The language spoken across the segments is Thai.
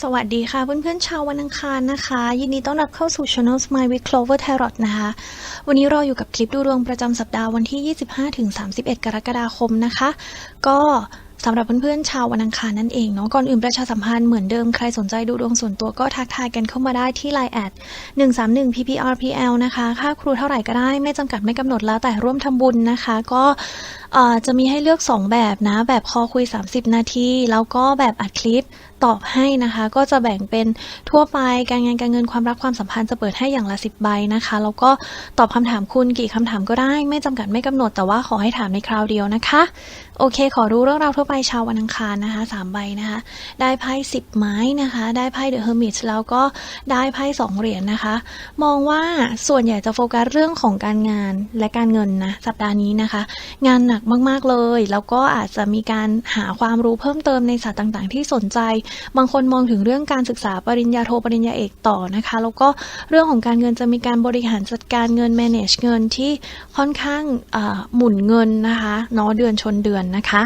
สวัสดีค่ะเพื่อนๆชาววันอังคารนะคะ ยินดีต้อนรับเข้าสู่ Channel Smile with Clover Tarot นะคะ วันนี้เราอยู่กับคลิปดูดวงประจำสัปดาห์วันที่ 25-31 กรกฎาคมนะคะ ก็สำหรับเพื่อนๆชาววันอังคารนั่นเองเนาะก่อนอื่นประชาสัมพันธ์เหมือนเดิมใครสนใจดูดวงส่วนตัวก็ทักทายกันเข้ามาได้ที่ Line แอด131 pprpl นะคะ ค่าครูเท่าไหร่ก็ได้ไม่จำกัดไม่กำหนดแล้วแต่ร่วมทำบุญนะคะ ก็ จะมีให้เลือก 2 แบบนะ แบบคอคุย 30 นาที แล้วก็แบบอัดคลิปตอบให้นะคะ ก็จะแบ่งเป็นทั่วไปการงานการเงินความรักความสัมพันธ์จะเปิดให้อย่างละ 10 ใบนะคะ แล้วก็ตอบคำถามคุณกี่คำถามก็ได้ ไม่จำกัดไม่กำหนดแต่ว่าขอให้ถามในคราวเดียวนะคะ โอเค ขอรู้เรื่องราวทั่วไปชาววันอังคารนะคะสามใบนะคะ ได้ไพ่สิบไม้นะคะ ได้ไพ่เดอะเฮอร์มิตแล้วก็ได้ไพ่สองเหรียญนะคะ มองว่าส่วนใหญ่จะโฟกัสเรื่องของการงานและการเงินนะสัปดาห์นี้นะคะ งานหนักมาก ๆ เลย แล้วก็อาจจะมีการหาความรู้เพิ่มเติมในศาสตร์ต่าง ๆ ที่สนใจ บางคนมองถึงเรื่องการศึกษาปริญญาโทปริญญาเอกต่อนะคะ แล้วก็เรื่องของการเงินจะมีการบริหารจัดการเงิน manage เงินที่ค่อนข้างหมุนเงินนะคะเนาะเดือนชนเดือนนะคะ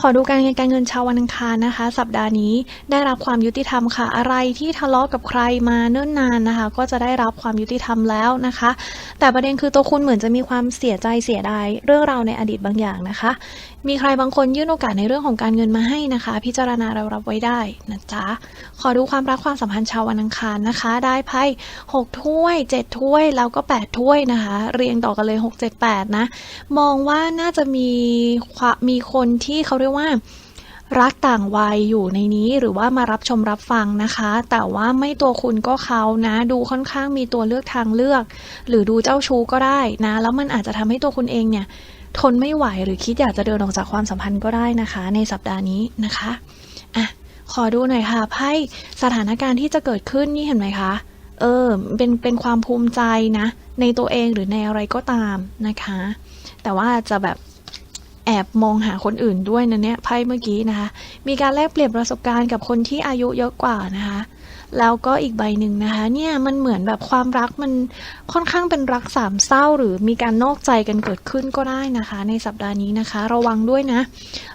ขอดูการเงินการเงินชาววันอังคารนะคะ สัปดาห์นี้ได้รับความยุติธรรมค่ะ อะไรที่ทะเลาะกับใครมาเนิ่นนานนะคะ ก็จะได้รับความยุติธรรมแล้วนะคะ แต่ประเด็นคือตัวคุณเหมือนจะมีความเสียใจเสียดายเรื่องราวในอดีตบางอย่างนะคะ มีใครบางคนยื่นโอกาสในเรื่องของการเงินมาให้นะคะ พิจารณาเรารับไว้ได้นะจ๊ะขอดูความรักความสัมพันธ์ชาววันอังคารนะคะ ได้ไพ่หกถ้วยเจ็ดถ้วย แล้วก็แปดถ้วยนะคะ เรียงต่อกันเลยหกเจ็ดแปดนะ มองว่าน่าจะมีมีคนที่เขาเรียกว่า รักต่างวัยอยู่ในนี้หรือว่ามารับชมรับฟังนะคะ แต่ว่าไม่ตัวคุณก็เขานะ ดูค่อนข้างมีตัวเลือกทางเลือก หรือดูเจ้าชู้ก็ได้นะ แล้วมันอาจจะทำให้ตัวคุณเองเนี่ยทนไม่ไหวหรือคิดอยากจะเดินออกจากความสัมพันธ์ก็ได้นะคะ ในสัปดาห์นี้นะคะอะขอดูหน่อยค่ะไพ่สถานการณ์ที่จะเกิดขึ้นนี่เห็นไหมคะเออเป็นเป็นความภูมิใจนะ ในตัวเองหรือในอะไรก็ตามนะคะ แต่ว่าจะแบบ แอบมองหาคนอื่นด้วยนะเนี่ยไพ่เมื่อกี้นะคะ มีการแลกเปลี่ยนประสบการณ์กับคนที่อายุเยอะกว่านะคะ แล้วก็อีกใบหนึ่งนะคะเนี่ยมันเหมือนแบบความรักมันค่อนข้างเป็นรักสามเศร้า หรือมีการนอกใจกันเกิดขึ้นก็ได้นะคะ ในสัปดาห์นี้นะคะ ระวังด้วยนะ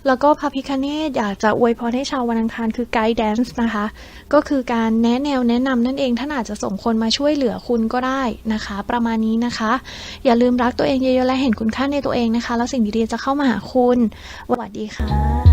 แล้วก็พระพิคเนตอยากจะอวยพรให้ชาววันอังคารคือไกด์แดนซ์นะคะ ก็คือการแนะแนวแนะนำนั่นเองท่านอาจจะส่งคนมาช่วยเหลือคุณก็ได้นะคะ ประมาณนี้นะคะ อย่าลืมรักตัวเองเยอะๆและเห็นคุณค่าในตัวเองนะคะ แล้วสิ่งดีๆจะเข้ามาหาคุณสวัสดีค่ะ